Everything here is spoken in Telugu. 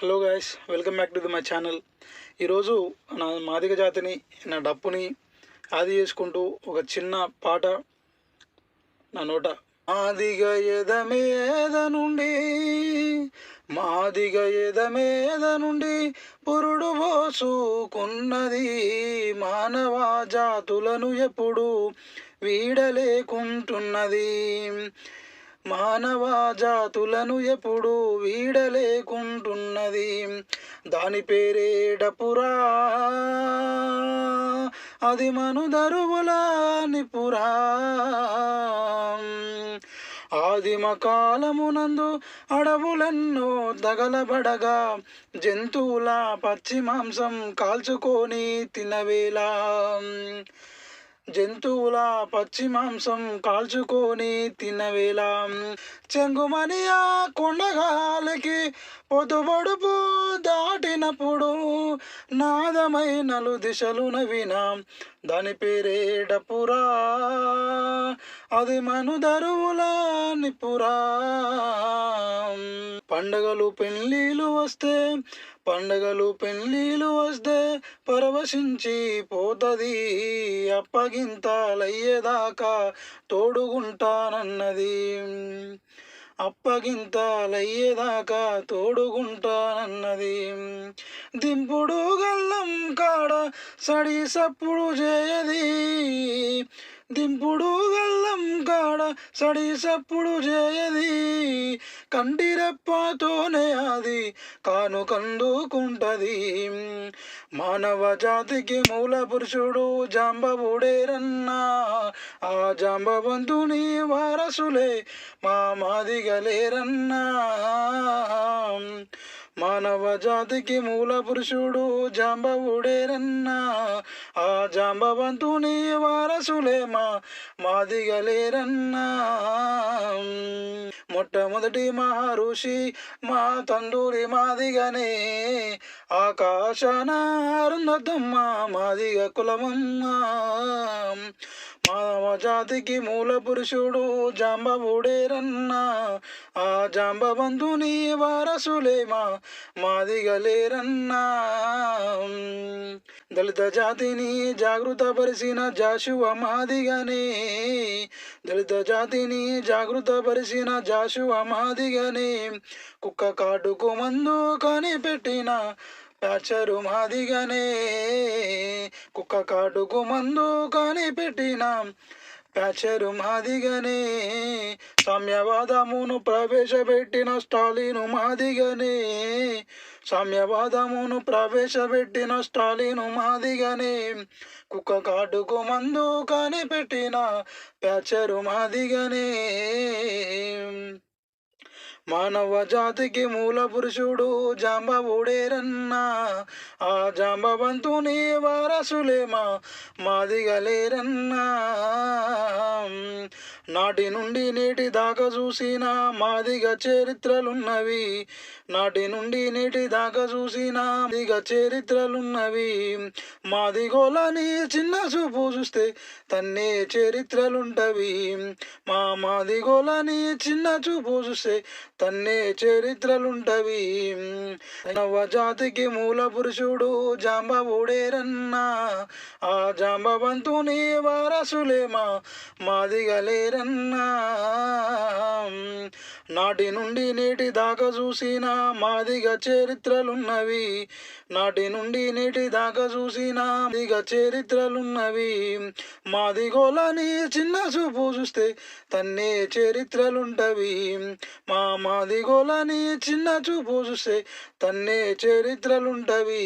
Hello guys welcome back to the my channel ఈరోజు నా మాదిగ జాతిని నా డప్పుని ఆది చేసుకుంటూ ఒక చిన్న పాట నా నోట. మాదిగ ఎదమేద నుండి మాదిగ ఎదమేద నుండి పురుడు పోసుకున్నది మానవ జాతులను ఎప్పుడు వీడలేకుంటున్నది. మానవ జాతులను ఎప్పుడు వీడలేకుంటున్నది. దాని పేరే డపురా. అది మనుదరువుల నిపురా. ఆదిమ కాలమునందు అడవులెన్నో దగలబడగా జంతువుల పచ్చి మాంసం కాల్చుకొని తినవేలా జంతువుల పచ్చి మాంసం కాల్చుకొని తినవేళ చెంగుమని ఆ కొండగాలికి పొదుబడుపు దాటినప్పుడు నాదమై నలు దిశలు నవినా దాని పేరే డపురా అది మనుదరువుల నిపురా పండగలు పెళ్ళిలు వస్తే పండగలు పెళ్ళిలు వస్తే పరవశించి పోతది. అప్పగింతలయ్యేదాకా తోడుగుంటానన్నది. అప్పగింతలయ్యేదాకా తోడుగుంటానన్నది. దింపుడు గల్లం కాడ సడి సప్పుడు చేయది. దింపుడు సడి సప్పుడు చేయది కండిరప్పతోనే అది కాను కందుకుంటది. మానవ జాతికి మూల పురుషుడు జాంబవుడేరన్నా ఆ జాంబవంతుని వారసులే మా మాదిగలేరన్నా. మానవ జాతికి మూల పురుషుడు జాంబవుడేరన్నా ఆ జాంబవంతుని వారసులే మా మాదిగలేరన్నా. మొట్టమొదటి మహర్షి మా తండ్రి మాదిగనే. ఆకాశాన అరుంధతమ్మ మాదిగ కులమమ్మ. మానవ జాతికి మూల పురుషుడు జాంబవుడేరన్నా. ఆ జాంబబంధుని వారసులేమా? మాదిగలేరన్నా. దళిత జాతిని జాగృత పరిచిన జాషువ మాదిగనే. దళిత జాతిని జాగృత పరిచిన జాషువ మాదిగనే. కుక్క కాటుకు మందు కనిపెట్టిన ప్యాచరు మాదిగనే. కుక్క కాటుకు మందు కనిపెట్టినాం. ప్యాచరు మాదిగనే సామ్యవాదమును ప్రవేశపెట్టిన స్టాలిను మాదిగనే సామ్యవాదమును ప్రవేశపెట్టిన స్టాలిను మాదిగనే కుక్క కాటుకు మందు కనిపెట్టిన ప్యాచరు మాదిగనే. మానవ జాతికి మూల పురుషుడు జాంబవుడేరన్నా ఆ జాంబవంతుని వారసులేమా మాదిగలేరన్నా. నాటి నుండి నేటి దాకా చూసిన మాదిగ చరిత్రలున్నవి. నాటి నుండి నేటి దాకా చూసిన మాదిగ చరిత్రలున్నవి. మాదిగోలని చిన్న చూపు చూస్తే తన్నే చరిత్రలుంటవి. మా మాదిగోలని చిన్న చూపు చూస్తే తన్నే చరిత్రలుంటవి. నవజాతికి మూల పురుషుడు జాంబవుడేరన్నా ఆ జాంబవంతుని వారసులేమా లేదన్నా నాటి నుండి నేటి దాకా చూసిన మాదిగ చరిత్రలున్నవి. నాటి నుండి నేటి దాకా చూసిన మాదిగ చరిత్రలున్నవి. మాదిగోలని చిన్న చూపు చూస్తే తన్నే చరిత్రలుంటవి. మా మాదిగోలని చిన్న చూపు చూస్తే తన్నే చరిత్రలుంటవి.